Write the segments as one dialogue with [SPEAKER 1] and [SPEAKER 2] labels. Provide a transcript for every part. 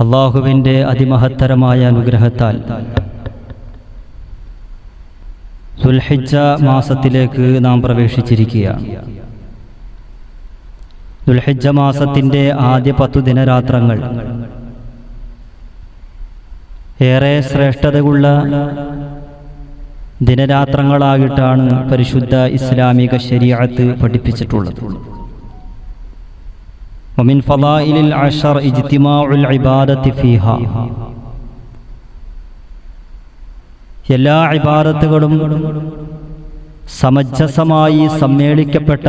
[SPEAKER 1] അള്ളാഹുവിന്റെ അതിമഹത്തരമായ അനുഗ്രഹത്താൽ. ദുൽഹിജ്ജ മാസത്തിലേക്ക് നാം പ്രവേശിച്ചിരിക്കുകയാണ് ദുൽഹിജ മാസത്തിന്റെ ആദ്യ പത്തു ദിനരാത്രങ്ങൾ. ഏറെ ശ്രേഷ്ഠതയുള്ള ദിനരാത്രങ്ങളായിട്ടാണ് പരിശുദ്ധ ഇസ്ലാമിക ശരീരത്ത് പഠിപ്പിച്ചിട്ടുള്ളത്. ومن فضائل العشر اجتماع العبادة فيها എല്ലാ ഇബാദത്തുകളും സമഞ്ജസമായി സമ്മേളിക്കപ്പെട്ട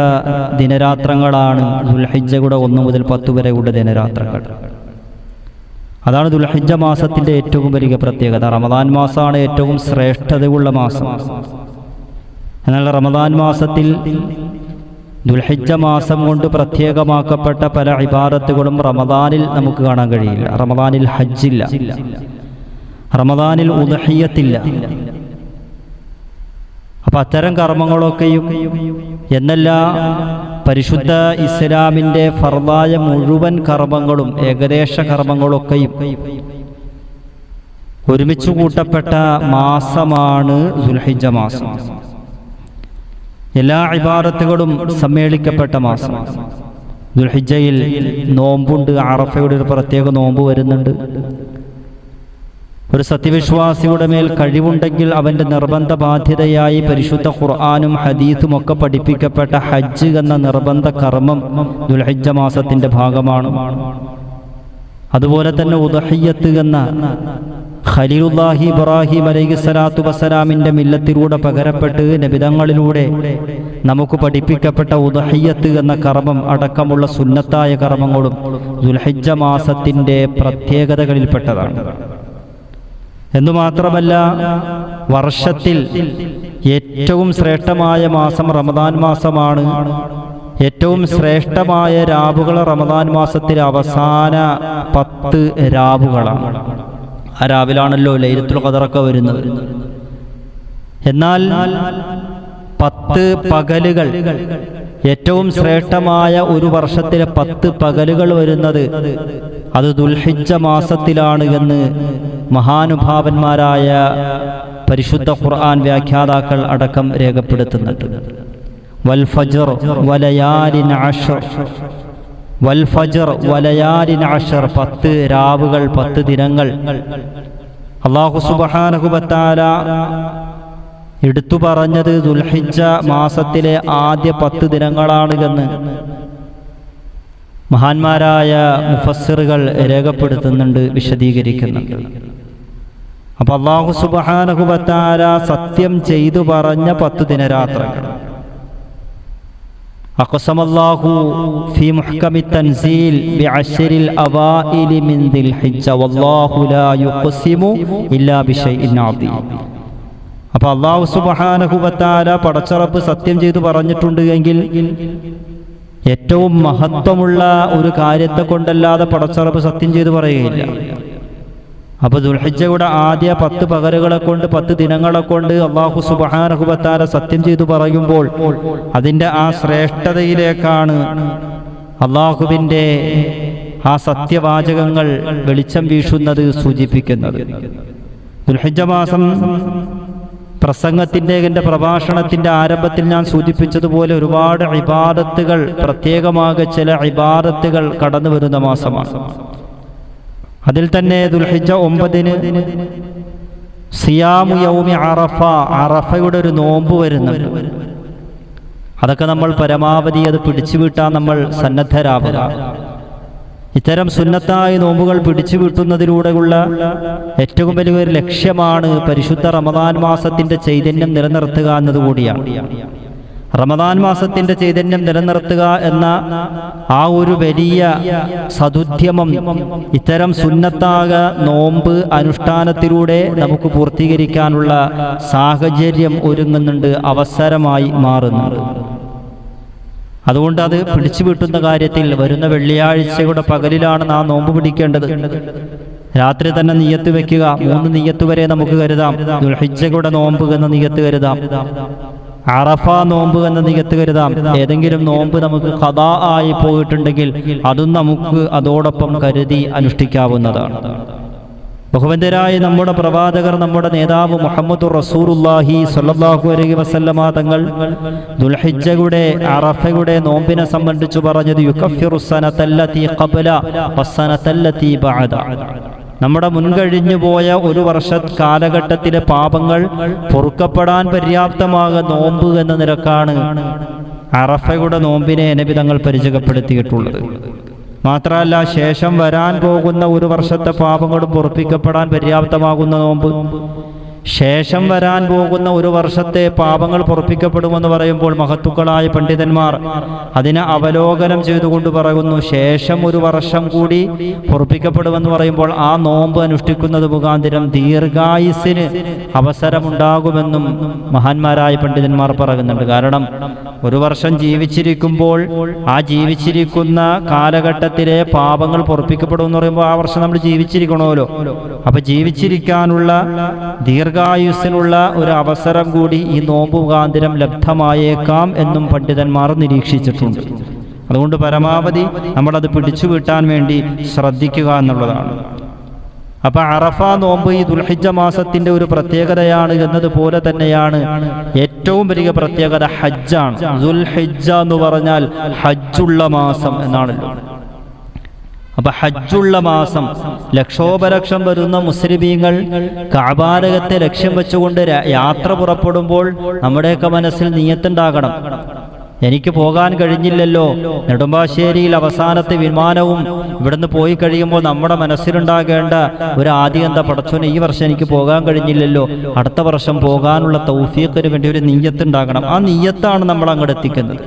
[SPEAKER 1] ദിനരാത്രങ്ങളാണ് ദുൽഹിജ്ജയുടെ ഒന്ന് മുതൽ പത്ത് വരെയുള്ള ദിനരാത്രങ്ങൾ അതാണ് ദുൽഹിജ്ജ മാസത്തിൻ്റെ ഏറ്റവും വലിയ പ്രത്യേകത റമദാൻ മാസമാണ് ഏറ്റവും ശ്രേഷ്ഠതയുള്ള മാസം എന്നാൽ റമദാൻ മാസത്തിൽ ദുൽഹിജ്ജ മാസം കൊണ്ട് പ്രത്യേകമാക്കപ്പെട്ട പല ഇബാദത്തുകളും റമദാനിൽ നമുക്ക് കാണാൻ കഴിയില്ല. റമദാനിൽ ഹജ്ജില്ല. റമദാനിൽ ഉദഹിയത്തില്ല. അപ്പൊ അത്തരം കർമ്മങ്ങളൊക്കെയും എന്നല്ല പരിശുദ്ധ ഇസ്ലാമിന്റെ ഫർദായ മുഴുവൻ കർമ്മങ്ങളും ഏകദേശ കർമ്മങ്ങളൊക്കെയും ഒരുമിച്ച് കൂട്ടപ്പെട്ട മാസമാണ് ദുൽഹിജ മാസം. എല്ലാ ഇബാദത്തുകളും സമ്മേളിക്കപ്പെട്ട മാസം. ദുൽഹിജയിൽ നോമ്പുണ്ട്. ആറഫയുടെ ഒരു പ്രത്യേക നോമ്പ് വരുന്നുണ്ട്. ഒരു സത്യവിശ്വാസിയുടെ മേൽ കഴിവുണ്ടെങ്കിൽ അവന്റെ നിർബന്ധ ബാധ്യതയായി പരിശുദ്ധ ഖുർആാനും ഹദീസും ഒക്കെ പഠിപ്പിക്കപ്പെട്ട ഹജ്ജ് എന്ന നിർബന്ധ കർമ്മം ദുൽഹിജ്ജ മാസത്തിന്റെ ഭാഗമാണ്. അതുപോലെ തന്നെ ഉദഹയ്യത്ത് എന്ന ഖലീലുല്ലാഹി ഇബ്രാഹിം അലൈഹി സ്വലാത്തു വസ്സലാമിന്റെ മില്ലത്തിലൂടെ പകരപ്പെട്ട് നബിതങ്ങളിലൂടെ നമുക്ക് പഠിപ്പിക്കപ്പെട്ട ഉദഹയ്യത്ത് എന്ന കർമ്മം അടക്കമുള്ള സുന്നത്തായ കർമ്മങ്ങളും ദുൽഹിജ്ജ മാസത്തിന്റെ പ്രത്യേകതകളിൽപ്പെട്ടതാണ്. എന്നു മാത്രമല്ല വർഷത്തിൽ ഏറ്റവും ശ്രേഷ്ഠമായ മാസം റമദാൻ മാസമാണ്. ഏറ്റവും ശ്രേഷ്ഠമായ രാവുകൾ റമദാൻ മാസത്തിലെ അവസാന പത്ത് രാവുകളാണ്. ആ രാവിലാണല്ലോ ലൈലത്തുൽ ഖദറൊക്കെ വരുന്നത്. എന്നാൽ പത്ത് പകലുകൾ ഏറ്റവും ശ്രേഷ്ഠമായ ഒരു വർഷത്തിലെ പത്ത് പകലുകൾ വരുന്നത് അത് ദുൽഹിജ്ജ മാസത്തിലാണ് എന്ന് മഹാനുഭാവന്മാരായ പരിശുദ്ധ ഖുർആൻ വ്യാഖ്യാതാക്കൾ അടക്കം രേഖപ്പെടുത്തുന്നുണ്ട്. വൽ ഫജർ വലയാലിൻ അഷർ വൽ വലയാലിൻ അഷർ പത്ത് രാവുകൾ പത്ത് ദിനങ്ങൾ. അള്ളാഹു സുബാനഹുബത്താല എടുത്തു പറഞ്ഞത് ദുൽഹിജ മാസത്തിലെ ആദ്യ പത്ത് ദിനങ്ങളാണ് എന്ന് മഹാന്മാരായ മുഫസ്സിറുകൾ രേഖപ്പെടുത്തുന്നുണ്ട് വിശദീകരിക്കുന്നുണ്ട്. അപ്പൊ അള്ളാഹു സുബഹാനഹുബത്താല സത്യം ചെയ്തു പറഞ്ഞ പത്ത് ദിനരാത്രങ്ങൾ. أقسم الله في محكم التنزيل بعشر الأوائل من ذي الحجة والله لا يقسم إلا بشيء عظيم അപ്പൊ അള്ളാഹു സുബഹാനഹുബത്താല പടച്ചറപ്പ് സത്യം ചെയ്തു പറഞ്ഞിട്ടുണ്ട് എങ്കിൽ ഏറ്റവും മഹത്വമുള്ള ഒരു കാര്യത്തെ കൊണ്ടല്ലാതെ പടച്ചറപ്പ് സത്യം ചെയ്തു പറയുകയില്ല അപ്പൊ ദുൽഹിജയുടെ ആദ്യ പത്ത് പകലുകളെ കൊണ്ട് പത്ത് ദിനങ്ങളെ കൊണ്ട് അള്ളാഹു സുബാനഹുബത്താര സത്യം ചെയ്തു പറയുമ്പോൾ അതിന്റെ ആ ശ്രേഷ്ഠതയിലേക്കാണ് അള്ളാഹുവിന്റെ ആ സത്യവാചകങ്ങൾ വെളിച്ചം വീശുന്നത് സൂചിപ്പിക്കുന്നത്. ദുൽഹിജ മാസം പ്രസംഗത്തിന്റെ എന്റെ പ്രഭാഷണത്തിന്റെ ആരംഭത്തിൽ ഞാൻ സൂചിപ്പിച്ചതുപോലെ ഒരുപാട് ഇബാദത്തുകൾ പ്രത്യേകമാകെ ചില ഇബാദത്തുകൾ കടന്നു വരുന്ന മാസമാണ്. അതിൽ തന്നെ ദുൽഹിജ ഒമ്പതിന് സിയാമു യൗമി അറഫ അറഫയുടെ ഒരു നോമ്പ് വരുന്നുണ്ട് അതൊക്കെ നമ്മൾ പരമാവധി അത് പിടിച്ചു വീട്ടാൻ നമ്മൾ സന്നദ്ധരാവുക. ഇത്തരം സുന്നത്തായ നോമ്പുകൾ പിടിച്ചു വീട്ടുന്നതിലൂടെയുള്ള ഏറ്റവും വലിയൊരു ലക്ഷ്യമാണ് പരിശുദ്ധ റമദാൻ മാസത്തിന്റെ ചൈതന്യം നിലനിർത്തുക എന്നതുകൂടിയാണ്. റമദാൻ മാസത്തിന്റെ ചൈതന്യം നിലനിർത്തുക എന്ന ആ ഒരു വലിയ സതുദ്യമം ഇത്തരം സുന്നത്താക നോമ്പ് അനുഷ്ഠാനത്തിലൂടെ നമുക്ക് പൂർത്തീകരിക്കാനുള്ള സാഹചര്യം ഒരുങ്ങുന്നുണ്ട് അവസരമായി മാറുന്നുണ്ട്. അതുകൊണ്ട് അത് പിടിച്ചു വീട്ടുന്ന കാര്യത്തിൽ വരുന്ന വെള്ളിയാഴ്ചയുടെ പകലിലാണ് നാം നോമ്പ് പിടിക്കേണ്ടത്. രാത്രി തന്നെ നീയത്ത് വെക്കുക മൂന്ന് നീയത്ത് വരെ നമുക്ക് കരുതാം. ദുൽഹിജയുടെ നോമ്പ് എന്ന നീയത്ത് കരുതാം. അറഫ നോമ്പ് എന്ന നികത്ത് കരുതാം. ഏതെങ്കിലും നോമ്പ് നമുക്ക് കഥാ ആയി പോയിട്ടുണ്ടെങ്കിൽ അതും നമുക്ക് അതോടൊപ്പം കരുതി അനുഷ്ഠിക്കാവുന്നതാണ്. ബഹുവന്തരായ നമ്മുടെ പ്രവാചകർ നമ്മുടെ നേതാവ് മുഹമ്മദ് റസൂറുല്ലാഹി സ്വല്ലല്ലാഹു അലൈഹി വസല്ലമ തങ്ങൾ ദുൽഹിജയുടെ അറഫയുടെ നോമ്പിനെ സംബന്ധിച്ചു പറഞ്ഞത് യുക്കഫിറു സനതല്ലതി ഖബ്ല വസ്സനതല്ലതി ബഅദ. നമ്മുടെ മുൻകഴിഞ്ഞു പോയ ഒരു വർഷ കാലഘട്ടത്തിലെ പാപങ്ങൾ പൊറുക്കപ്പെടാൻ പര്യാപ്തമാക നോമ്പ് എന്ന നിരക്കാണ് അറഫയുടെ നോമ്പിനെ നബി തങ്ങൾ പരിചയപ്പെടുത്തിയിട്ടുള്ളത്. മാത്രമല്ല ശേഷം വരാൻ പോകുന്ന ഒരു വർഷത്തെ പാപങ്ങളും പൊറപ്പിക്കപ്പെടാൻ പര്യാപ്തമാകുന്ന നോമ്പ് ശേഷം വരാൻ പോകുന്ന ഒരു വർഷത്തെ പാപങ്ങൾ പൊറപ്പിക്കപ്പെടുമെന്ന് പറയുമ്പോൾ മഹത്തുക്കളായ പണ്ഡിതന്മാർ അതിനെ അവലോകനം ചെയ്തുകൊണ്ട് പറയുന്നു ശേഷം ഒരു വർഷം കൂടി പൊറപ്പിക്കപ്പെടുമെന്ന് പറയുമ്പോൾ ആ നോമ്പ് അനുഷ്ഠിക്കുന്നത് മുഖാന്തിരം ദീർഘായുസിന് അവസരമുണ്ടാകുമെന്നും മഹാന്മാരായ പണ്ഡിതന്മാർ പറയുന്നുണ്ട്. കാരണം ഒരു വർഷം ജീവിച്ചിരിക്കുമ്പോൾ ആ ജീവിച്ചിരിക്കുന്ന കാലഘട്ടത്തിലെ പാപങ്ങൾ പൊറപ്പിക്കപ്പെടുമെന്ന് പറയുമ്പോൾ ആ വർഷം നമ്മൾ ജീവിച്ചിരിക്കണമല്ലോ. അപ്പൊ ജീവിച്ചിരിക്കാനുള്ള ദീർഘായുസ്സിനുള്ള ഒരു അവസരം കൂടി ഈ നോമ്പ് മുഖാന്തരം ലബ്ധമായേക്കാം എന്നും പണ്ഡിതന്മാർ നിരീക്ഷിച്ചിട്ടുണ്ട്. അതുകൊണ്ട് പരമാവധി നമ്മളത് പിടിച്ചു കിട്ടാൻ വേണ്ടി ശ്രദ്ധിക്കുക എന്നുള്ളതാണ്. അപ്പൊ അറഫ നോമ്പ് ഈ ദുൽഹിജ മാസത്തിന്റെ ഒരു പ്രത്യേകതയാണ് എന്നതുപോലെ തന്നെയാണ് ഏറ്റവും വലിയ പ്രത്യേകത ഹജ്ജാണ്. ദുൽഹിജ എന്ന് പറഞ്ഞാൽ ഹജ്ജുള്ള മാസം എന്നാണല്ലോ. അപ്പൊ ഹജ്ജുള്ള മാസം ലക്ഷോപലക്ഷം വരുന്ന മുസ്ലിമീങ്ങൾ കാബാലകത്തെ ലക്ഷ്യം വെച്ചുകൊണ്ട് യാത്ര പുറപ്പെടുമ്പോൾ നമ്മുടെയൊക്കെ മനസ്സിൽ നീയത്തുണ്ടാകണം. എനിക്ക് പോകാൻ കഴിഞ്ഞില്ലല്ലോ. നെടുമ്പാശ്ശേരിയിൽ അവസാനത്തെ വിമാനവും ഇവിടുന്ന് പോയി കഴിയുമ്പോൾ നമ്മുടെ മനസ്സിലുണ്ടാകേണ്ട ഒരു ആദ്യം എന്താ പടച്ചോനെ ഈ വർഷം എനിക്ക് പോകാൻ കഴിഞ്ഞില്ലല്ലോ. അടുത്ത വർഷം പോകാനുള്ള തൗഫീഖിന് വേണ്ടി ഒരു നീയത്തുണ്ടാകണം. ആ നീയത്താണ് നമ്മൾ അങ്ങോട്ട് എത്തിക്കുന്നത്.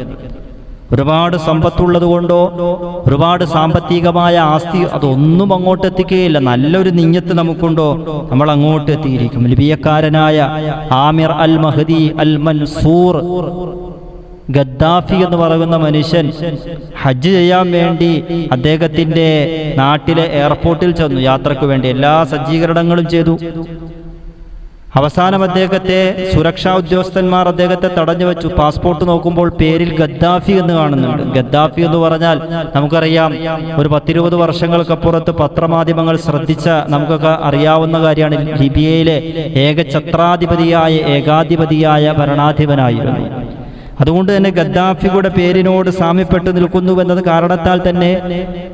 [SPEAKER 1] ഒരുപാട് സമ്പത്തുള്ളത് കൊണ്ടോ ഒരുപാട് സാമ്പത്തികമായ ആസ്തി അതൊന്നും അങ്ങോട്ട് എത്തിക്കുകയില്ല. നല്ലൊരു നിഞ്ഞത്ത് നമുക്കുണ്ടോ? നമ്മൾ അങ്ങോട്ട് എത്തിയിരിക്കും. ലിബിയക്കാരനായ Amir al Mahdi al Mansur Gaddafi എന്ന് പറയുന്ന മനുഷ്യൻ ഹജ്ജ് ചെയ്യാൻ വേണ്ടി അദ്ദേഹത്തിന്റെ നാട്ടിലെ എയർപോർട്ടിൽ ചെന്നു. യാത്രയ്ക്ക് വേണ്ടി എല്ലാ സജ്ജീകരണങ്ങളും ചെയ്തു. അവസാനം അദ്ദേഹത്തെ സുരക്ഷാ ഉദ്യോഗസ്ഥന്മാർ അദ്ദേഹത്തെ തടഞ്ഞു വെച്ചു. പാസ്പോർട്ട് നോക്കുമ്പോൾ പേരിൽ ഗദ്ദാഫി എന്ന് കാണുന്നുണ്ട്. ഗദ്ദാഫി എന്ന് പറഞ്ഞാൽ നമുക്കറിയാം ഒരു പത്തിരുപത് വർഷങ്ങൾക്കപ്പുറത്ത് പത്രമാധ്യമങ്ങൾ ശ്രദ്ധിച്ച നമുക്കൊക്കെ അറിയാവുന്ന കാര്യമാണ്. ലിബിയയിലെ ഏക ഛത്രാധിപതിയായ ഏകാധിപതിയായ ഭരണാധിപനായിരുന്നു. അതുകൊണ്ട് തന്നെ ഗദ്ദാഫിയുടെ പേരിനോട് സാമ്യപ്പെട്ടു നിൽക്കുന്നു എന്നത് കാരണത്താൽ തന്നെ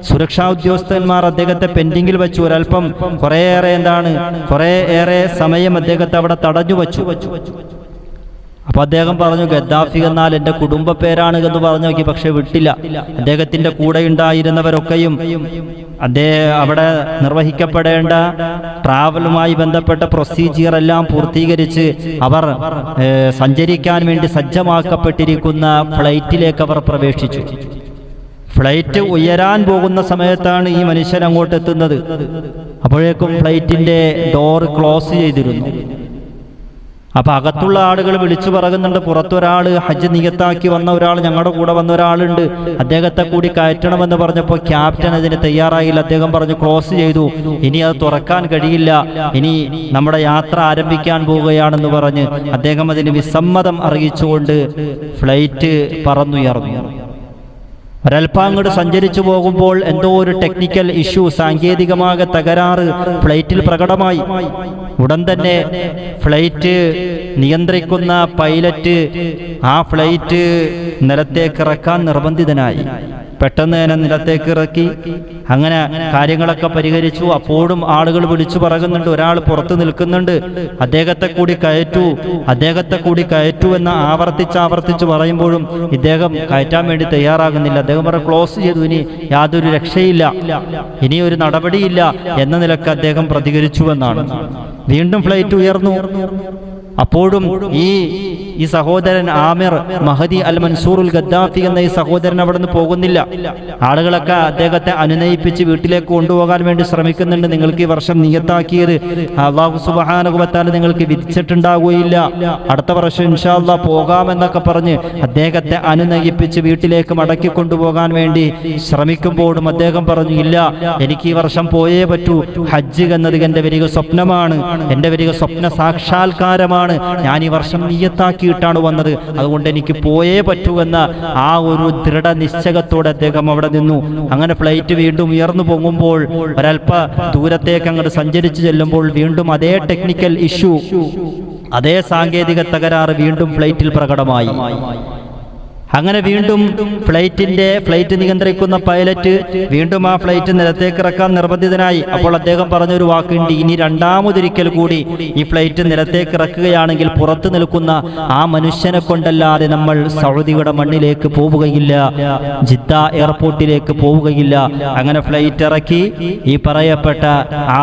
[SPEAKER 1] സുരക്ഷാ ഉദ്യോഗസ്ഥന്മാർ അദ്ദേഹത്തെ പെൻഡിങ്ങിൽ വെച്ചു. ഒരല്പം കുറേയേറെ എന്താണ് കുറേ ഏറെ സമയം അദ്ദേഹത്തെ അവിടെ തടഞ്ഞു വച്ചു. അപ്പൊ അദ്ദേഹം പറഞ്ഞു ഗദ്ദാഫി എന്നാൽ എന്റെ കുടുംബ പേരാണ് എന്ന് പറഞ്ഞു നോക്കി പക്ഷെ വിട്ടില്ല. അദ്ദേഹത്തിന്റെ കൂടെ ഉണ്ടായിരുന്നവരൊക്കെയും അദ്ദേഹം അവിടെ നിർവഹിക്കപ്പെടേണ്ട ട്രാവലുമായി ബന്ധപ്പെട്ട പ്രൊസീജിയർ എല്ലാം പൂർത്തീകരിച്ച് അവർ സഞ്ചരിക്കാൻ വേണ്ടി സജ്ജമാക്കപ്പെട്ടിരിക്കുന്ന ഫ്ലൈറ്റിലേക്ക് അവർ പ്രവേശിച്ചു. ഫ്ലൈറ്റ് ഉയരാൻ പോകുന്ന സമയത്താണ് ഈ മനുഷ്യൻ അങ്ങോട്ട് എത്തുന്നത് അപ്പോഴേക്കും ഫ്ലൈറ്റിന്റെ ഡോർ ക്ലോസ് ചെയ്തിരുന്നു. അപ്പൊ അകത്തുള്ള ആളുകൾ വിളിച്ചു പറയുന്നുണ്ട് പുറത്തൊരാൾ ഹജ്ജ് നിയത്താക്കി വന്ന ഒരാൾ ഞങ്ങളുടെ കൂടെ വന്ന ഒരാളുണ്ട്. അദ്ദേഹത്തെ കൂടി കയറ്റണമെന്ന് പറഞ്ഞപ്പോൾ ക്യാപ്റ്റൻ അതിന് തയ്യാറായില്ല. അദ്ദേഹം പറഞ്ഞു ക്ലോസ് ചെയ്തു. ഇനി അത് തുറക്കാൻ കഴിയില്ല. ഇനി നമ്മുടെ യാത്ര ആരംഭിക്കാൻ പോവുകയാണെന്ന് പറഞ്ഞ് അദ്ദേഹം അതിന് വിസമ്മതം അറിയിച്ചുകൊണ്ട് ഫ്ലൈറ്റ് പറന്നുയർന്നു. ഒരൽപ്പം അങ്ങോട്ട് സഞ്ചരിച്ചു പോകുമ്പോൾ എന്തോ ഒരു ടെക്നിക്കൽ ഇഷ്യൂ സാങ്കേതികമായ തകരാറ് ഫ്ലൈറ്റിൽ പ്രകടമായി. ഉടൻ തന്നെ ഫ്ലൈറ്റ് നിയന്ത്രിക്കുന്ന പൈലറ്റ് ആ ഫ്ലൈറ്റ് നിലത്തേക്ക് ഇറക്കാൻ നിർബന്ധിതനായി. പെട്ടെന്ന് തന്നെ നിലത്തേക്ക് ഇറക്കി. അങ്ങനെ കാര്യങ്ങളൊക്കെ പരിഹരിച്ചു. അപ്പോഴും ആളുകൾ വിളിച്ചു പറയുന്നുണ്ട്. ഒരാൾ പുറത്ത് നിൽക്കുന്നുണ്ട്. അദ്ദേഹത്തെ കൂടി കയറ്റു. അദ്ദേഹത്തെ കൂടി കയറ്റു എന്ന് ആവർത്തിച്ച് ആവർത്തിച്ച് പറയുമ്പോഴും ഇദ്ദേഹം കയറ്റാൻ വേണ്ടി തയ്യാറാകുന്നില്ല. അദ്ദേഹം പറഞ്ഞു ക്ലോസ് ചെയ്തു. ഇനി യാതൊരു രക്ഷയില്ല. ഇനി ഒരു നടപടിയില്ല. എന്ന നിലയ്ക്ക് അദ്ദേഹം പ്രതികരിച്ചു എന്നാണ്. വീണ്ടും ഫ്ലൈറ്റ് ഉയർന്നു. അപ്പോഴും ഈ ഈ സഹോദരൻ Amir Mahdi Al Mansurul Gaddafi എന്ന ഈ സഹോദരൻ അവിടെ നിന്ന് പോകുന്നില്ല. ആളുകളൊക്കെ അദ്ദേഹത്തെ അനുനയിപ്പിച്ച് വീട്ടിലേക്ക് കൊണ്ടുപോകാൻ വേണ്ടി ശ്രമിക്കുന്നുണ്ട്. നിങ്ങൾക്ക് ഈ വർഷം നിയത്താക്കിയത് അള്ളാഹു സുബാനുഭവത്താൽ നിങ്ങൾക്ക് വിധിച്ചിട്ടുണ്ടാകുകയില്ല അടുത്ത വർഷം ഇൻഷാല്ല പോകാമെന്നൊക്കെ പറഞ്ഞ് അദ്ദേഹത്തെ അനുനയിപ്പിച്ച് വീട്ടിലേക്ക് മടക്കി കൊണ്ടുപോകാൻ വേണ്ടി ശ്രമിക്കുമ്പോഴും അദ്ദേഹം പറഞ്ഞു ഇല്ല എനിക്ക് ഈ വർഷം പോയേ പറ്റൂ. ഹജ്ജ് എന്നത് എന്റെ വലിയ സ്വപ്നമാണ്. എന്റെ വലിയ സ്വപ്ന സാക്ഷാത്കാരമാണ്. കാലമാണ് ഞാൻ ഈ വർഷം നീയത്താക്കിയിട്ടാണ് വന്നത്. അതുകൊണ്ട് എനിക്ക് പോയേ പറ്റൂ എന്ന ആ ഒരു ദൃഢ നിശ്ചയത്തോടെ അദ്ദേഹം അവിടെ നിന്നു. അങ്ങനെ ഫ്ലൈറ്റ് വീണ്ടും ഉയർന്നു പൊങ്ങുമ്പോൾ ഒരല്പ ദൂരത്തേക്ക് അങ്ങോട്ട് സഞ്ചരിച്ചു ചെല്ലുമ്പോൾ വീണ്ടും അതേ ടെക്നിക്കൽ ഇഷ്യൂ അതേ സാങ്കേതിക തകരാറ് വീണ്ടും ഫ്ലൈറ്റിൽ പ്രകടമായി. അങ്ങനെ വീണ്ടും ഫ്ലൈറ്റിന്റെ ഫ്ലൈറ്റ് നിയന്ത്രിക്കുന്ന പൈലറ്റ് വീണ്ടും ആ ഫ്ലൈറ്റ് നിലത്തേക്ക് ഇറക്കാൻ നിർബന്ധിതനായി. അപ്പോൾ അദ്ദേഹം പറഞ്ഞൊരു വാക്കുണ്ട് ഇനി രണ്ടാമതൊരിക്കൽ കൂടി ഈ ഫ്ലൈറ്റ് നിലത്തേക്ക് ഇറക്കുകയാണെങ്കിൽ പുറത്തു നിൽക്കുന്ന ആ മനുഷ്യനെ കൊണ്ടല്ലാതെ നമ്മൾ സൗദിയുടെ മണ്ണിലേക്ക് പോവുകയില്ല ജിദ്ദ എയർപോർട്ടിലേക്ക് പോവുകയില്ല. അങ്ങനെ ഫ്ലൈറ്റ് ഇറക്കി. ഈ പറയപ്പെട്ട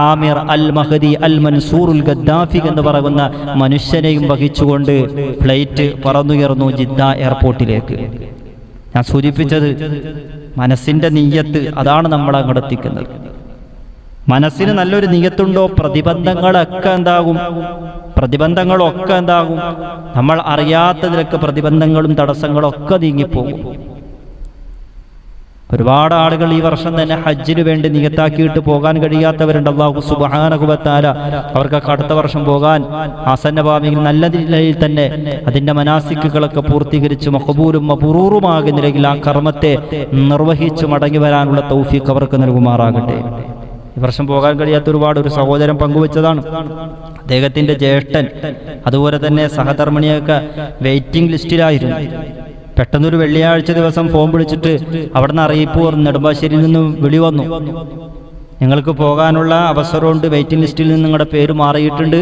[SPEAKER 1] Amir Al Mahdi Al Mansur ul Gaddafi എന്ന് പറയുന്ന മനുഷ്യനെയും വഹിച്ചുകൊണ്ട് ഫ്ലൈറ്റ് പറന്നുയർന്നു ജിദ്ദ എയർപോർട്ടിലേക്ക്. ഞാൻ സൂചിപ്പിച്ചത് മനസ്സിന്റെ നീയത്ത് അതാണ് നമ്മൾ അങ്ങോട്ട് എത്തിക്കുന്നത് മനസ്സിന് നല്ലൊരു നീയത്തുണ്ടോ? പ്രതിബന്ധങ്ങളൊക്കെ എന്താകും? പ്രതിബന്ധങ്ങളൊക്കെ എന്താകും? നമ്മൾ അറിയാത്തതിലൊക്കെ പ്രതിബന്ധങ്ങളും തടസ്സങ്ങളും ഒക്കെ നീങ്ങിപ്പോകും. ഒരുപാട് ആളുകൾ ഈ വർഷം തന്നെ ഹജ്ജിന് വേണ്ടി നികത്താക്കിയിട്ട് പോകാൻ കഴിയാത്തവരുണ്ട്. അള്ളാഹു സുബാനകുബത്താല അവർക്കൊക്കെ അടുത്ത വർഷം പോകാൻ ആസന്നഭാവിയിൽ നല്ല നിലയിൽ തന്നെ അതിന്റെ മനാസിക്കുകളൊക്കെ പൂർത്തീകരിച്ച് മഹബൂരും മപുറൂറുമാകുന്ന നിലയിൽ ആ കർമ്മത്തെ നിർവഹിച്ചു മടങ്ങി വരാനുള്ള തൗഫീഖ് അവർക്ക് നൽകുമാറാകട്ടെ. ഈ വർഷം പോകാൻ കഴിയാത്ത ഒരുപാട് ഒരു സഹോദരൻ പങ്കുവച്ചതാണ്. അദ്ദേഹത്തിന്റെ ജ്യേഷ്ഠൻ അതുപോലെ തന്നെ സഹധർമ്മിണിയൊക്കെ വെയിറ്റിംഗ് ലിസ്റ്റിലായിരുന്നു പെട്ടെന്നൊരു വെള്ളിയാഴ്ച ദിവസം ഫോൺ വിളിച്ചിട്ട് അവിടെ നിന്ന് അറിയിപ്പ് നെടുമ്പാശ്ശേരിയിൽ നിന്ന് വിളി വന്നു. നിങ്ങൾക്ക് പോകാനുള്ള അവസരമുണ്ട്. വെയിറ്റിംഗ് ലിസ്റ്റിൽ നിന്ന് നിങ്ങളുടെ പേര് മാറിയിട്ടുണ്ട്.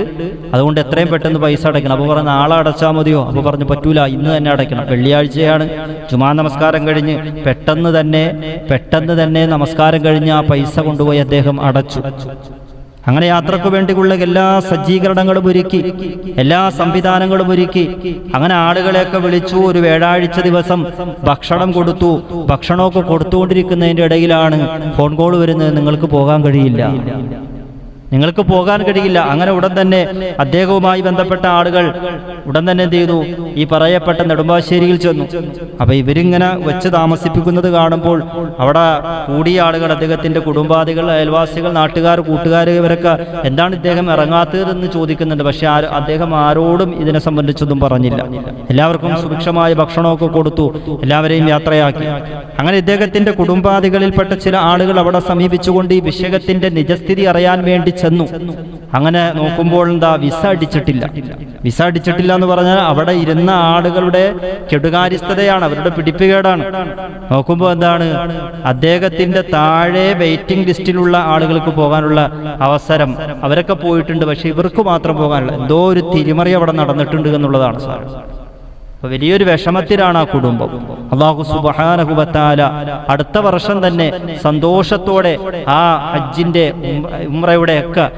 [SPEAKER 1] അതുകൊണ്ട് എത്രയും പെട്ടെന്ന് പൈസ അടയ്ക്കണം. അപ്പോൾ പറഞ്ഞു നാളെ അടച്ചാൽ മതിയോ? അപ്പോൾ പറഞ്ഞു പറ്റൂല. ഇന്ന് തന്നെ അടയ്ക്കണം. വെള്ളിയാഴ്ചയാണ്. ചുമ്മാ നമസ്കാരം കഴിഞ്ഞ് പെട്ടെന്ന് തന്നെ പെട്ടെന്ന് തന്നെ നമസ്കാരം കഴിഞ്ഞ് ആ പൈസ കൊണ്ടുപോയി അദ്ദേഹം അടച്ചു. അങ്ങനെ യാത്രയ്ക്ക് വേണ്ടിയുള്ള എല്ലാ സജ്ജീകരണങ്ങളും ഒരുക്കി എല്ലാ സംവിധാനങ്ങളും ഒരുക്കി അങ്ങനെ ആളുകളെയൊക്കെ വിളിച്ചു ഒരു വ്യാഴാഴ്ച ദിവസം ഭക്ഷണം കൊടുത്തു ഭക്ഷണമൊക്കെ കൊടുത്തുകൊണ്ടിരിക്കുന്നതിന്റെ ഇടയിലാണ് ഫോൺ കോൾ വരുന്നത്. നിങ്ങൾക്ക് പോകാൻ കഴിയില്ല. നിങ്ങൾക്ക് പോകാൻ കഴിയില്ല. അങ്ങനെ ഉടൻ തന്നെ അദ്ദേഹവുമായി ബന്ധപ്പെട്ട ആളുകൾ ഉടൻ തന്നെ എന്ത് ചെയ്തു? ഈ പറയപ്പെട്ട നെടുമ്പാശ്ശേരിയിൽ ചെന്നു. അപ്പൊ ഇവരിങ്ങനെ വെച്ച് താമസിപ്പിക്കുന്നത് കാണുമ്പോൾ അവിടെ കൂടിയ ആളുകൾ അദ്ദേഹത്തിന്റെ കുടുംബാദികൾ അയൽവാസികൾ നാട്ടുകാർ കൂട്ടുകാർ ഇവരൊക്കെ എന്താണ് ഇദ്ദേഹം ഇറങ്ങാത്തതെന്ന് ചോദിക്കുന്നുണ്ട്. പക്ഷെ അദ്ദേഹം ആരോടും ഇതിനെ സംബന്ധിച്ചൊന്നും പറഞ്ഞില്ല. എല്ലാവർക്കും സുഭിക്ഷമായ ഭക്ഷണമൊക്കെ കൊടുത്തു. എല്ലാവരെയും യാത്രയാക്കി. അങ്ങനെ ഇദ്ദേഹത്തിന്റെ കുടുംബാദികളിൽപ്പെട്ട ചില ആളുകൾ അവിടെ സമീപിച്ചുകൊണ്ട് ഈ വിഷയത്തിന്റെ നിജസ്ഥിതി അറിയാൻ വേണ്ടി ചെന്നു. അങ്ങനെ നോക്കുമ്പോൾ എന്താ വിസ അടിച്ചിട്ടില്ല. വിസ അടിച്ചിട്ടില്ല എന്ന് പറഞ്ഞാൽ അവിടെ ഇരുന്ന ആളുകളുടെ കെടുകാര്യസ്ഥതയാണ് അവരുടെ പിടിപ്പുകേടാണ്. നോക്കുമ്പോൾ എന്താണ്? അദ്ദേഹത്തിന്റെ താഴെ വെയിറ്റിംഗ് ലിസ്റ്റിലുള്ള ആളുകൾക്ക് പോകാനുള്ള അവസരം. അവരൊക്കെ പോയിട്ടുണ്ട് പക്ഷെ ഇവർക്ക് മാത്രം പോകാനുള്ള. എന്തോ ഒരു തിരിമറി അവിടെ നടന്നിട്ടുണ്ട് എന്നുള്ളതാണ് സാർ. വലിയൊരു വിഷമത്തിലാണ് ആ കുടുംബം. അള്ളാഹു സുബാനഹുബത്താല അടുത്ത വർഷം തന്നെ സന്തോഷത്തോടെ ആ ഹജ്ജിന്റെ ഉമ്രയുടെ ഒക്കെ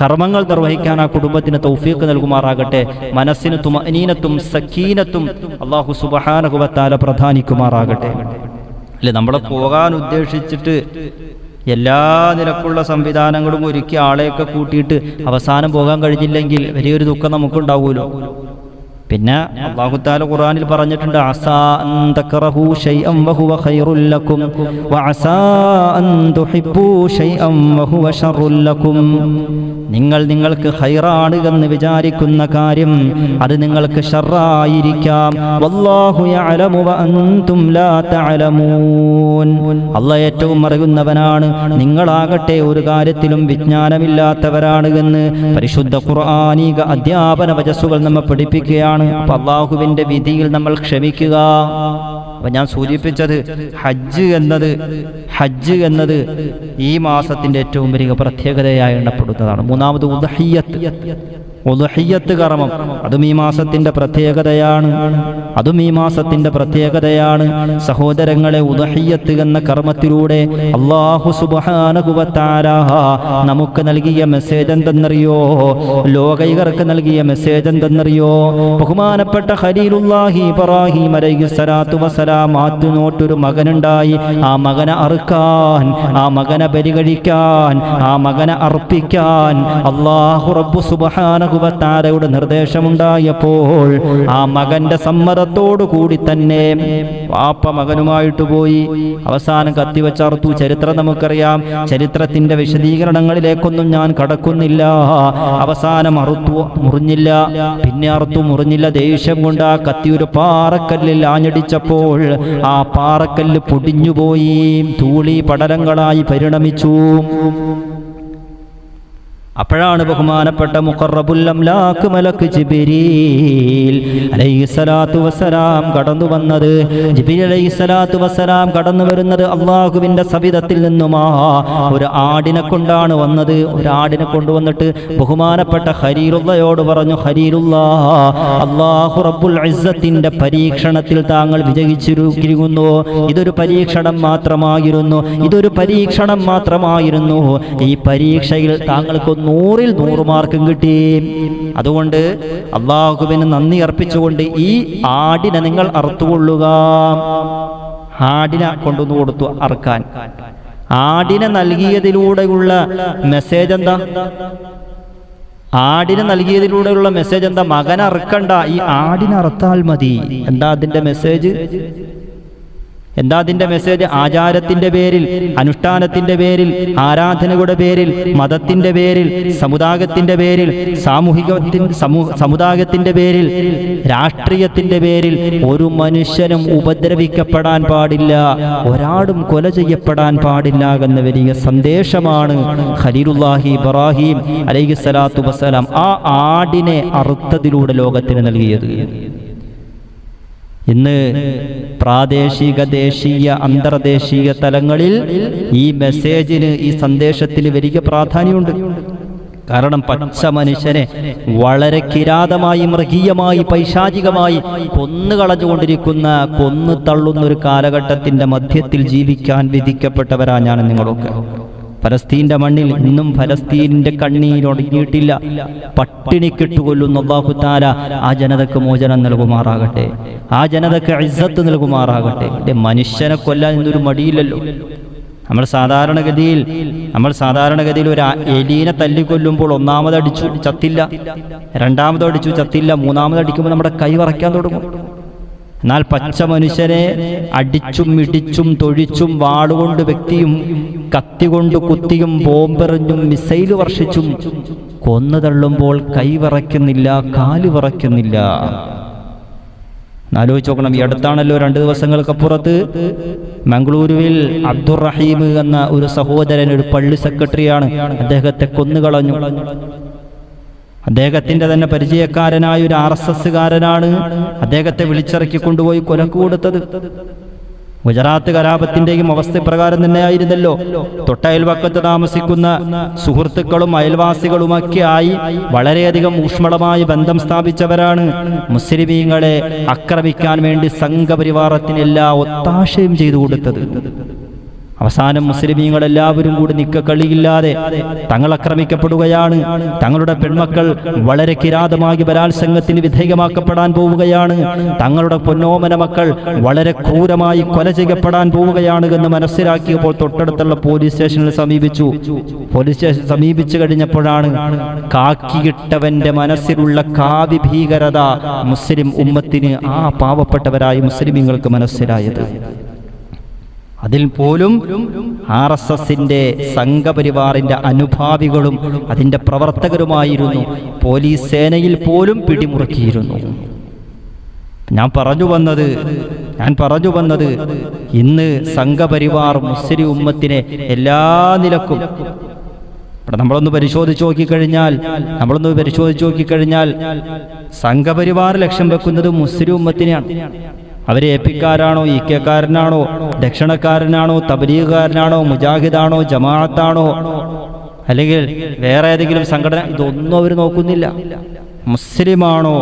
[SPEAKER 1] കർമ്മങ്ങൾ നിർവഹിക്കാൻ ആ കുടുംബത്തിന് തൗഫീക്ക് നൽകുമാറാകട്ടെ. മനസ്സിന് തുമനീനത്തും സക്കീനത്തും അള്ളാഹു സുബഹാനഹുബത്താല പ്രധാനിക്കുമാറാകട്ടെ. അല്ലെ നമ്മളെ പോകാൻ ഉദ്ദേശിച്ചിട്ട് എല്ലാ നിലക്കുള്ള സംവിധാനങ്ങളും ഒരുക്കി ആളെയൊക്കെ കൂട്ടിയിട്ട് അവസാനം പോകാൻ കഴിഞ്ഞില്ലെങ്കിൽ വലിയൊരു ദുഃഖം നമുക്കുണ്ടാവുമല്ലോ. പിന്നെ അള്ളാഹുത്താല ഖുറാനിൽ പറഞ്ഞിട്ടുണ്ട് അസാ വഹുവ ലക്കും വഅസാ അൻ തുഹിബ്ബു വഹുവ ലക്കും. നിങ്ങൾ നിങ്ങൾക്ക് ഖൈറാണ് എന്ന് വിചാരിക്കുന്ന കാര്യം അത് നിങ്ങൾക്ക് ഷർറായിരിക്കാം. വല്ലാഹു യഅലമു വഅൻതും ലാ തഅലമൂൻ. അല്ലാഹ് ഏറ്റവും അറിയുന്നവനാണ്. നിങ്ങളാകട്ടെ ഒരു കാര്യത്തിലും വിജ്ഞാനമില്ലാത്തവരാണ് എന്ന് പരിശുദ്ധ ഖുർആാനിക അധ്യാപന വചസ്സുകൾ നമ്മെ പഠിപ്പിക്കുകയാണ്. അപ്പൊ അള്ളാഹുവിന്റെ വിധിയിൽ നമ്മൾ ക്ഷമിക്കുക. അപ്പൊ ഞാൻ സൂചിപ്പിച്ചത് ഹജ്ജ് എന്നത് ഹജ്ജ് എന്നത് ഈ മാസത്തിന്റെ ഏറ്റവും വലിയ പ്രത്യേകതയായി എണ്ണപ്പെടുന്നതാണ്. മൂന്നാമത് ഉദഹിയത്ത് കർമ്മം. അതും ഈ മാസത്തിന്റെ പ്രത്യേകതയാണ്. അതും ഈ മാസത്തിന്റെ പ്രത്യേകതയാണ്. സഹോദരങ്ങളെ ഉദഹിയത്ത് എന്ന കർമ്മത്തിലൂടെ അള്ളാഹു സുബാനകുവത്താര നമുക്ക് നൽകിയ മെസ്സേജ് എന്തെന്നറിയോ? ലോകൈകർക്ക് നൽകിയ മെസ്സേജ് എന്തെന്നറിയോ? ബഹുമാനപ്പെട്ട ഖലീലുല്ലാഹി ഇബ്രാഹിം മകനുണ്ടായി. ആ മകനെ അറുക്കാൻ ആ മകനെ പരിഗണിക്കാൻ ആ മകനെ അർപ്പിക്കാൻ അള്ളാഹു റബ്ബു സുബ്ഹാനഹു സുബാനഹുബത്താരയുടെ നിർദ്ദേശമുണ്ടായപ്പോൾ ആ മകന്റെ സമ്മതത്തോടു കൂടി തന്നെ വാപ്പ മകനുമായിട്ട് പോയി. അവസാനം കത്തിവച്ചർത്തു ചരിത്രം നമുക്കറിയാം. ചരിത്രത്തിന്റെ വിശദീകരണങ്ങളിലേക്കൊന്നും ഞാൻ കടക്കുന്നില്ല. അവസാനം അറുത്തു മുറിഞ്ഞില്ല. പിന്നെ അറുത്തു മുറിഞ്ഞില്ല. ദേഷ്യം കൊണ്ട് ആ കത്തി ഒരു പാറക്കല്ലിൽ ആഞ്ഞടിച്ചപ്പോൾ ആ പാറക്കല്ല് പൊടിഞ്ഞുപോയി. ധൂളി പടലങ്ങളായി പരിണമിച്ചു. അപ്പോഴാണ് ബഹുമാനപ്പെട്ട മുഖറബുല്ലംലാക്ക് മലക്ക് ജിബിരീൽ അലൈഹിസ്സലാത്തു വസ്സലാം കടന്നു വന്നത്. ജിബിരി അലൈഹിസ്സലാത്തു വസ്സലാം കടന്നു വരുന്നത് അള്ളാഹുവിന്റെ സവിധത്തിൽ നിന്നുമാ. ഒരു ആടിനെ കൊണ്ടാണ് വന്നത്. ഒരു ആടിനെ കൊണ്ടുവന്നിട്ട് ബഹുമാനപ്പെട്ട ഹരീറുള്ളയോട് പറഞ്ഞു ഹരീറുള്ള അള്ളാഹു റബ്ബുൽ ഇസ്സത്തിന്റെ പരീക്ഷണത്തിൽ താങ്കൾ വിജയിച്ചിരിക്കുന്നു. ഇതൊരു പരീക്ഷണം മാത്രമായിരുന്നു. ഇതൊരു പരീക്ഷണം മാത്രമായിരുന്നു. ഈ പരീക്ഷയിൽ താങ്കൾക്ക് നൂറിൽ നൂറ് മാർക്കും കിട്ടി. അതുകൊണ്ട് അള്ളാഹുവിന് നന്ദി അർപ്പിച്ചുകൊണ്ട് ഈ ആടിനെ നിങ്ങൾ അറുത്തുകൊള്ളുക. ആടിനെ കൊണ്ടുവന്ന് കൊടുത്തു അറുക്കാൻ. ആടിനെ നൽകിയതിലൂടെയുള്ള മെസ്സേജ് എന്താ? ആടിനെ നൽകിയതിലൂടെയുള്ള മെസ്സേജ് എന്താ? മകൻ അറുക്കണ്ട. ഈ ആടിനെ അറുത്താൽ മതി. എന്താ അതിന്റെ മെസ്സേജ് എന്താ അതിന്റെ മെസ്സേജ് ആചാരത്തിന്റെ പേരിൽ അനുഷ്ഠാനത്തിന്റെ പേരിൽ ആരാധനയുടെ പേരിൽ മതത്തിന്റെ പേരിൽ സമുദായത്തിന്റെ പേരിൽ സാമൂഹികത്തിൻ സമൂഹ സമുദായത്തിന്റെ പേരിൽ രാഷ്ട്രീയത്തിന്റെ പേരിൽ ഒരു മനുഷ്യനും ഉപദ്രവിക്കപ്പെടാൻ പാടില്ല. ഒരാളും കൊല ചെയ്യപ്പെടാൻ പാടില്ല എന്ന വലിയ സന്ദേശമാണ് ഖലീലുല്ലാഹി ഇബ്രാഹിം അലൈഹി സ്വലാത്തു വസ്സലാം ആ ആടിനെ അറുത്തതിലൂടെ ലോകത്തിന് നൽകിയത്. ഇന്ന് പ്രാദേശിക ദേശീയ അന്തർദേശീയ തലങ്ങളിൽ ഈ മെസ്സേജിന് ഈ സന്ദേശത്തിന് വലിയ പ്രാധാന്യമുണ്ട്. കാരണം പച്ച മനുഷ്യനെ വളരെ കിരാതമായി മൃഗീയമായി പൈശാചികമായി കൊന്നുകളഞ്ഞുകൊണ്ടിരിക്കുന്ന കൊന്നു തള്ളുന്ന ഒരു കാലഘട്ടത്തിന്റെ മധ്യത്തിൽ ജീവിക്കാൻ വിധിക്കപ്പെട്ടവരാ ഞാൻ നിങ്ങളൊക്കെ. ഫലസ്തീന്റെ മണ്ണിൽ ഇന്നും ഫലസ്തീനിന്റെ കണ്ണീരൊടുങ്ങിയിട്ടില്ല പട്ടിണിക്കിട്ട് കൊല്ലുന്ന അള്ളാഹുത്താല ആ ജനതക്ക് മോചനം നൽകുമാറാകട്ടെ. ആ ജനതക്ക് ഇസ്സത്ത് നൽകുമാറാകട്ടെ. മനുഷ്യനെ കൊല്ലാൻ ഇന്നൊരു മടിയില്ലല്ലോ. നമ്മൾ സാധാരണഗതിയിൽ നമ്മൾ സാധാരണഗതിയിൽ ഒരു എലീനെ തല്ലിക്കൊല്ലുമ്പോൾ ഒന്നാമത് അടിച്ചു ചത്തില്ല. രണ്ടാമത് അടിച്ചു ചത്തില്ല. മൂന്നാമത് അടിക്കുമ്പോൾ നമ്മുടെ കൈ വറയ്ക്കാൻ തുടങ്ങും. എന്നാൽ പച്ച മനുഷ്യരെ അടിച്ചും ഇടിച്ചും തൊഴിച്ചും വാളുകൊണ്ട് വ്യക്തിയും കത്തികൊണ്ട് കുത്തിയും ബോംബെറിഞ്ഞും മിസൈൽ വർഷിച്ചും കൊന്നു തള്ളുമ്പോൾ കൈ വിറയ്ക്കുന്നില്ല കാൽ വിറയ്ക്കുന്നില്ല. ആലോചിച്ച് നോക്കണം ഈ അടുത്താണല്ലോ രണ്ട് ദിവസങ്ങൾക്കപ്പുറത്ത് മംഗളൂരുവിൽ അബ്ദുറഹീം എന്ന ഒരു സഹോദരൻ ഒരു പള്ളി സെക്രട്ടറിയാണ്. അദ്ദേഹത്തെ കൊന്നുകളഞ്ഞു. അദ്ദേഹത്തിന്റെ തന്നെ പരിചയക്കാരനായ ഒരു ആർ എസ് എസ്സുകാരനാണ്. അദ്ദേഹത്തെ വിളിച്ചിറക്കി കൊണ്ടുപോയി കൊലക്ക് കൊടുത്തത്. ഗുജറാത്ത് കലാപത്തിന്റെയും അവസ്ഥ പ്രകാരം തന്നെയായിരുന്നല്ലോ. തൊട്ടയൽവക്കത്ത് താമസിക്കുന്ന സുഹൃത്തുക്കളും അയൽവാസികളുമൊക്കെ ആയി വളരെയധികം ഊഷ്മളമായ ബന്ധം സ്ഥാപിച്ചവരാണ് മുസ്ലിമീങ്ങളെ ആക്രമിക്കാൻ വേണ്ടി സംഘപരിവാറത്തിന് എല്ലാ ഒത്താശയും ചെയ്തു കൊടുത്തത്. അവസാനം മുസ്ലിമീങ്ങൾ എല്ലാവരും കൂടി നിക്ക കളിയില്ലാതെ തങ്ങൾ ആക്രമിക്കപ്പെടുകയാണ്. തങ്ങളുടെ പെൺമക്കൾ വളരെ കിരാതമായി ബലാത്സംഗത്തിന് വിധേയമാക്കപ്പെടാൻ പോവുകയാണ്. തങ്ങളുടെ പൊന്നോമന മക്കൾ വളരെ ക്രൂരമായി കൊല ചെയ്യപ്പെടാൻ പോവുകയാണ് എന്ന് മനസ്സിലാക്കിയപ്പോൾ തൊട്ടടുത്തുള്ള പോലീസ് സ്റ്റേഷനിൽ സമീപിച്ചു. പോലീസ് സ്റ്റേഷൻ സമീപിച്ചു കഴിഞ്ഞപ്പോഴാണ് കാക്കിയിട്ടവന്റെ മനസ്സിലുള്ള കാവി ഭീകരത മുസ്ലിം ഉമ്മത്തിന് ആ പാവപ്പെട്ടവരായ മുസ്ലിമീങ്ങൾക്ക് മനസ്സിലായത്. അതിൽ പോലും ആർ എസ് എസിന്റെ സംഘപരിവാറിന്റെ അനുഭാവികളും അതിന്റെ പ്രവർത്തകരുമായിരുന്നു. പോലീസ് സേനയിൽ പോലും പിടിമുറുക്കിയിരുന്നു. ഞാൻ പറഞ്ഞു വന്നത് ഞാൻ പറഞ്ഞു വന്നത് ഇന്ന് സംഘപരിവാർ മുസ്ലിം ഉമ്മത്തിനെ എല്ലാ നിലക്കും ഇവിടെ നമ്മളൊന്ന് പരിശോധിച്ച് നോക്കിക്കഴിഞ്ഞാൽ നമ്മളൊന്ന് പരിശോധിച്ച് നോക്കിക്കഴിഞ്ഞാൽ സംഘപരിവാർ ലക്ഷ്യം വെക്കുന്നത് മുസ്ലിം ഉമ്മത്തിനെയാണ്. അവരെ എപ്പിക്കാരാണോ ഇ കെക്കാരനാണോ ദക്ഷിണക്കാരനാണോ തബലീഗുകാരനാണോ മുജാഹിദാണോ ജമാഅത്താണോ? അല്ലെങ്കിൽ വേറെ ഏതെങ്കിലും സംഘടന? ഇതൊന്നും അവർ നോക്കുന്നില്ല. മുസ്ലിമാണോ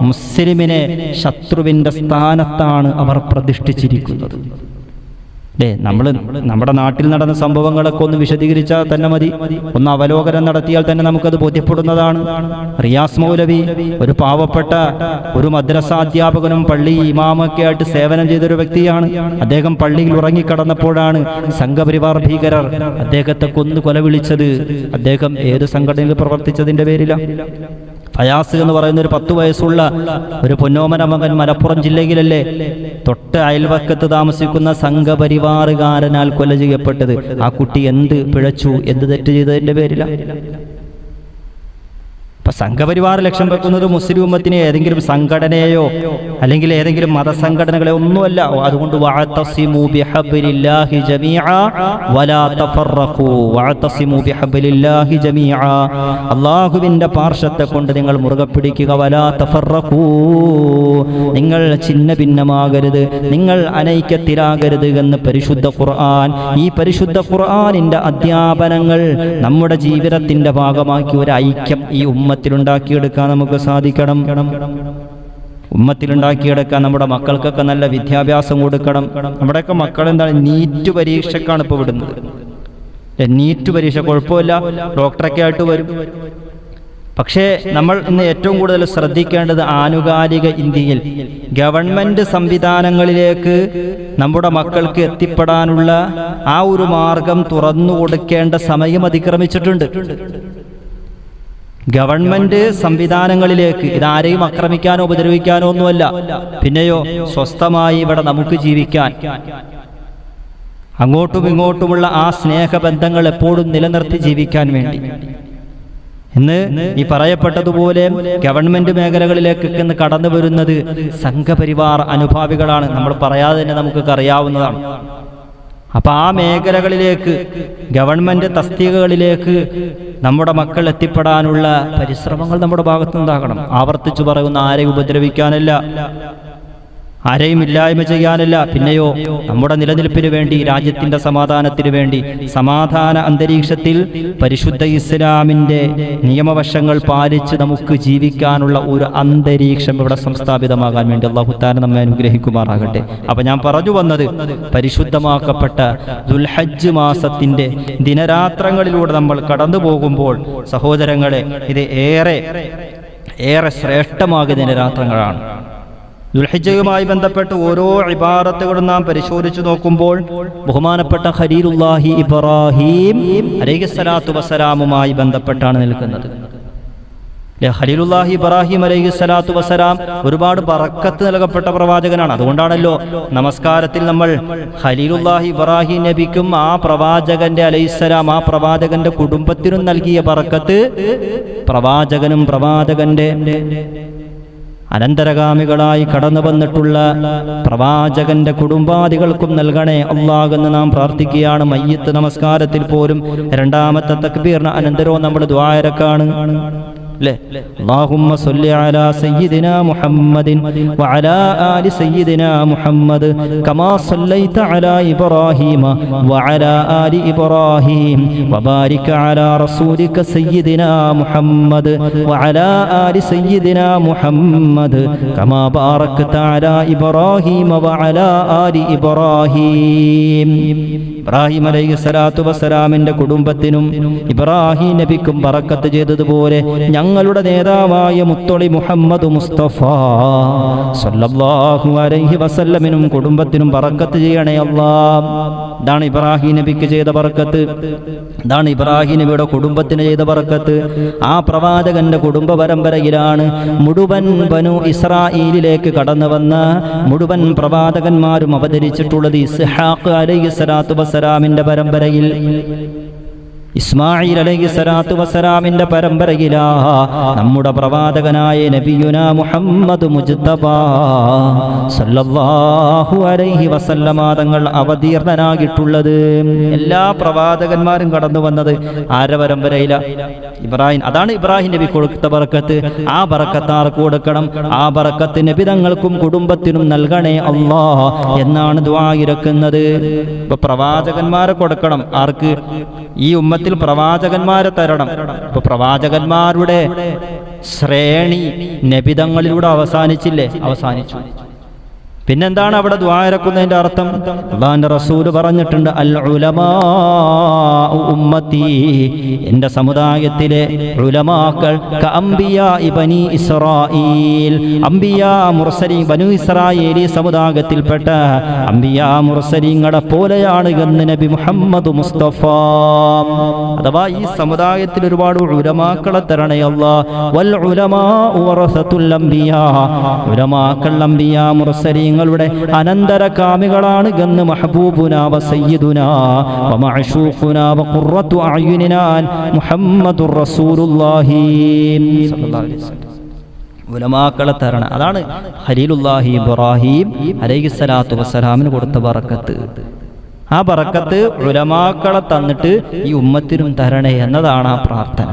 [SPEAKER 1] മുസ്ലിമിനെ ശത്രുവിന്റെ സ്ഥാനത്താണ് അവർ പ്രതിഷ്ഠിച്ചിരിക്കുന്നത്. അല്ലേ നമ്മൾ നമ്മുടെ നാട്ടിൽ നടന്ന സംഭവങ്ങളൊക്കെ ഒന്ന് വിശദീകരിച്ചാൽ തന്നെ മതി. ഒന്ന് അവലോകനം നടത്തിയാൽ തന്നെ നമുക്കത് ബോധ്യപ്പെടുന്നതാണ്. റിയാസ് മൗലവി ഒരു പാവപ്പെട്ട ഒരു മദ്രസ അധ്യാപകനും പള്ളി ഇമാമൊക്കെ ആയിട്ട് സേവനം ചെയ്തൊരു വ്യക്തിയാണ്. അദ്ദേഹം പള്ളിയിൽ ഉറങ്ങിക്കടന്നപ്പോഴാണ് സംഘപരിവാർ ഭീകരർ അദ്ദേഹത്തെ കൊന്നു കൊല വിളിച്ചത് അദ്ദേഹം ഏത് സംഘടനയിൽ പ്രവർത്തിച്ചതിന്റെ പേരിലാണ് ഫയാസ് എന്ന് പറയുന്ന ഒരു പത്ത് വയസ്സുള്ള ഒരു പൊന്നോമന മകൻ മലപ്പുറം ജില്ലയിലല്ലേ? തൊട്ട് അയൽവക്കത്ത് താമസിക്കുന്ന സംഘപരിവാറുകാരനാൽ കൊല ചെയ്യപ്പെട്ടത്. ആ കുട്ടി എന്ത് പിഴച്ചു? എന്ത് തെറ്റ് ചെയ്തതിന്റെ പേരില? അപ്പൊ സംഘപരിവാർ ലക്ഷ്യം വെക്കുന്നത് മുസ്ലിം ഉമ്മത്തിനെ ഏതെങ്കിലും സംഘടനയെയോ അല്ലെങ്കിൽ ഏതെങ്കിലും മതസംഘടനകളെ ഒന്നുമല്ല. അതുകൊണ്ട് അള്ളാഹുവിന്റെ പാർശ്വത്തെ കൊണ്ട് നിങ്ങൾ മുറുകെ പിടിക്കുക. നിങ്ങൾ ചിന്ന ഭിന്നമാകരുത് നിങ്ങൾ അനൈക്യത്തിലാകരുത് എന്ന് പരിശുദ്ധ ഖുർആൻ. ഈ പരിശുദ്ധ ഖുർആനിന്റെ അധ്യാപനങ്ങൾ നമ്മുടെ ജീവിതത്തിന്റെ ഭാഗമാക്കി ഒരു ഐക്യം ഈ ഉമ്മത്തിലുണ്ടാക്കിയെടുക്കാൻ നമുക്ക് സാധിക്കണം. ഉമ്മത്തിലുണ്ടാക്കിയെടുക്കാൻ നമ്മുടെ മക്കൾക്കൊക്കെ നല്ല വിദ്യാഭ്യാസം കൊടുക്കണം. നമ്മുടെയൊക്കെ മക്കൾ എന്താണ്? നീറ്റ് പരീക്ഷക്കാണ് ഇപ്പോൾ വിടുന്നത്. നീറ്റ് പരീക്ഷ കുഴപ്പമില്ല. ഡോക്ടറൊക്കെ ആയിട്ട് വരും. പക്ഷേ നമ്മൾ ഇന്ന് ഏറ്റവും കൂടുതൽ ശ്രദ്ധിക്കേണ്ടത് ആനുകാലിക ഇന്ത്യയിൽ ഗവൺമെന്റ് സംവിധാനങ്ങളിലേക്ക് നമ്മുടെ മക്കൾക്ക് എത്തിപ്പെടാനുള്ള ആ ഒരു മാർഗം തുറന്നു കൊടുക്കേണ്ട സമയം അതിക്രമിച്ചിട്ടുണ്ട്. ഗവൺമെന്റ് സംവിധാനങ്ങളിലേക്ക് ഇതാരെയും ആക്രമിക്കാനോ ഉപദ്രവിക്കാനോ ഒന്നുമല്ല. പിന്നെയോ സ്വസ്ഥമായി ഇവിടെ നമുക്ക് ജീവിക്കാൻ. അങ്ങോട്ടും ഇങ്ങോട്ടുമുള്ള ആ സ്നേഹബന്ധങ്ങൾ എപ്പോഴും നിലനിർത്തി ജീവിക്കാൻ വേണ്ടി. ഇന്ന് ഈ പറയപ്പെട്ടതുപോലെ ഗവൺമെന്റ് മേഖലകളിലേക്ക് ഇന്ന് കടന്നു വരുന്നത് സംഘപരിവാർ അനുഭാവികളാണ്. നമ്മൾ പറയാതെ തന്നെ നമുക്കൊക്കെ അറിയാവുന്നതാണ്. അപ്പൊ ആ മേഖലകളിലേക്ക് ഗവൺമെന്റ് തസ്തികകളിലേക്ക് നമ്മുടെ മക്കൾ എത്തിപ്പെടാനുള്ള പരിശ്രമങ്ങൾ നമ്മുടെ ഭാഗത്തുനിന്നുണ്ടാകണം. ആവർത്തിച്ചു പറയുന്ന ആരെയും ഉപദ്രവിക്കാനല്ല. ആരെയും ഇല്ലായ്മ ചെയ്യാനല്ല. പിന്നെയോ നമ്മുടെ നിലനിൽപ്പിന് വേണ്ടി രാജ്യത്തിന്റെ സമാധാനത്തിന് വേണ്ടി സമാധാന അന്തരീക്ഷത്തിൽ പരിശുദ്ധ ഇസ്ലാമിന്റെ നിയമവശങ്ങൾ പാലിച്ച് നമുക്ക് ജീവിക്കാനുള്ള ഒരു അന്തരീക്ഷം ഇവിടെ സംസ്ഥാപിതമാകാൻ വേണ്ടി അള്ളാഹുത്താൻ നമ്മെ അനുഗ്രഹിക്കുമാറാകട്ടെ. അപ്പൊ ഞാൻ പറഞ്ഞു വന്നത് പരിശുദ്ധമാക്കപ്പെട്ട ദുൽഹജ്ജ് മാസത്തിന്റെ ദിനരാത്രങ്ങളിലൂടെ നമ്മൾ കടന്നു പോകുമ്പോൾ സഹോദരങ്ങളെ ഇത് ഏറെ ഏറെ ശ്രേഷ്ഠമാകുന്ന ദിനരാത്രങ്ങളാണ്. ദുൽഹിജയുമായി ബന്ധപ്പെട്ട് ഓരോ ഇബാറത്തുകളും നാം പരിശോധിച്ചു നോക്കുമ്പോൾ ബഹുമാനപ്പെട്ട ഖലീലുല്ലാഹി ഇബ്രാഹിം അലൈഹിസ്സലാത്തു വസ്സലാമുമായി ബന്ധപ്പെട്ടാണ് നിൽക്കുന്നത്. ഖലീലുല്ലാഹി ഇബ്രാഹിം അലൈഹി സ്വലാത്തു വസ്സലാം ഒരുപാട് ബറക്കത്ത് നൽകപ്പെട്ട പ്രവാചകനാണ്. അതുകൊണ്ടാണല്ലോ നമസ്കാരത്തിൽ നമ്മൾ ഖലീലുല്ലാഹി ഇബ്രാഹിം നബിക്കും ആ പ്രവാചകന്റെ അലൈഹിസ്സലാം ആ പ്രവാചകന്റെ കുടുംബത്തിനും നൽകിയ ബറക്കത്ത് പ്രവാചകനും പ്രവാചകന്റെ അനന്തരഗാമികളായി കടന്നു വന്നിട്ടുള്ള പ്രവാചകന്റെ കുടുംബാദികൾക്കും നൽകണേ അള്ളാഹെന്ന് നാം പ്രാർത്ഥിക്കുകയാണ്. മയ്യത്ത് നമസ്കാരത്തിൽ പോലും രണ്ടാമത്തെ തക്ബീറിന് അനന്തരവും നമ്മൾ ദ്വാരക്കാണ്. അല്ലേ സല്ലി അലാ സയ്യിദിന മുഹമ്മദിൻ വഅലാ ആലി സയ്യിദിന മുഹമ്മദ് കമാ സല്ലൈത അലാ ഇബ്രാഹീമ വഅലാ ആലി ഇബ്രാഹീം വബാരിക അലാ റസൂലിക സയ്യിദിന മുഹമ്മദ് വഅലാ ആലി സയ്യിദിന മുഹമ്മദ് കമാ ബാറക്ത അലാ ഇബ്രാഹീമ വഅലാ ആലി ഇബ്രാഹിം. അലൈഹി സ്വലാത്തു വസ്സലാമിന്റെ കുടുംബത്തിനും ഇബ്രാഹിം നബിക്കും ബറക്കത്ത് ചെയ്തതുപോലെ ഞങ്ങൾ ഞങ്ങളുടെ നേതാവായ മുത്തൊളി മുഹമ്മദ് മുസ്തഫ. സല്ലല്ലാഹു അലൈഹി വസല്ലമിനും കുടുംബത്തിനും പറക്കത്ത് ചെയ്യണേ അല്ലാ ഇതാണ് ഇബ്രാഹിം നബിക്ക് ചെയ്ത പറക്കത്ത് ഇതാണ് ഇബ്രാഹിം നബിയുടെ കുടുംബത്തിന് ചെയ്ത പറക്കത്ത് ആ പ്രവാചകന്റെ കുടുംബ പരമ്പരയിലാണ് മുഴുവൻ ബനു ഇസ്രായേലിലേക്ക് കടന്നു വന്ന മുഴുവൻ പ്രവാചകന്മാരും അവതരിച്ചിട്ടുള്ളത് ഇസ്ഹാഖ് അലൈഹി സ്വലാത്തു വസ്സലാമിന്റെ പരമ്പരയിൽ. ഇസ്മായിൽ അലൈഹി സ്വലാത്തു വസ്സലാമിന്റെ പരമ്പരയിലാ നമ്മുടെ പ്രവാചകനായ നബിയുന മുഹമ്മദ് മുജ്തബ സല്ലല്ലാഹു അലൈഹി വസല്ലമ തങ്ങൾ അവതീർണനായിട്ടുള്ളത് എല്ലാ പ്രവാചകന്മാരും കടന്നു വന്നത് ആര പരമ്പരയില ഇബ്രാഹിം അതാണ് ഇബ്രാഹിം നബി കൊടുത്ത ബറക്കത്ത്. ആ ബറക്കത്താർക്ക് കൊടുക്കണം? ആ ബറക്കത്ത് നബി തങ്ങൾക്കും കുടുംബത്തിനും നൽകണേ അള്ളാ എന്നാണ് ദ്വാ ഇരക്കുന്നത് ഇപ്പൊ പ്രവാചകന്മാരെ കൊടുക്കണം. ആർക്ക്? ഈ ഉമ്മത്തിൽ പ്രവാചകന്മാരെ തരണം. ഇപ്പൊ പ്രവാചകന്മാരുടെ ശ്രേണി നബിതങ്ങളിലൂടെ അവസാനിച്ചില്ലേ? അവസാനിച്ചു. പിന്നെന്താണ് അവിടെ ദ്വാരക്കുന്നതിന്റെ അർത്ഥം? അള്ളാന്റെ റസൂൽ പറഞ്ഞിട്ടുണ്ട് അൽ ഉലമാ ഉമ്മത്തി. എന്റെ സമുദായത്തിലെ ഉലമാക്കൾ ഇബനി ഇസ്രായീൽ അംബിയാ മുർസലി ബനു ഇസ്രായേലി സമുദായത്തിൽപ്പെട്ട അംബിയാ മുർസലിങ്ങളെ പോലെയാണ് എന്ന് നബി മുഹമ്മദ് മുസ്തഫ. അഥവാ ഈ സമുദായത്തിൽ ഒരുപാട് ഉലമാക്കളെ തരണേ അല്ലാ വൽ ഉലമാ വറസത്തുൽ അംബിയാ. ഉലമാക്കൾ അംബിയാ മുർസലീങ്ങളുടെ അനന്തരകാമികളാണ് ഗന്ന് മഹബൂബുനാവ വ സയ്യിദുന വ മഅശൂഖുന വ ഖുർറത്തു മുഹമ്മദുർ റസൂലുള്ളാഹി. അലൈഹി ഉലമാക്കളെ തരണം. അതാണ് ഹരീലുല്ലാഹി ഇബ്രാഹിം അലൈഹിസ്സലാത്തു വസ്സലാമിന് കൊടുത്ത ബറക്കത്ത്. ആ ബറക്കത്ത് ഉലമാക്കളെ തന്നിട്ട് ഈ ഉമ്മത്തിനും തരണേ എന്നതാണ് ആ പ്രാർത്ഥന.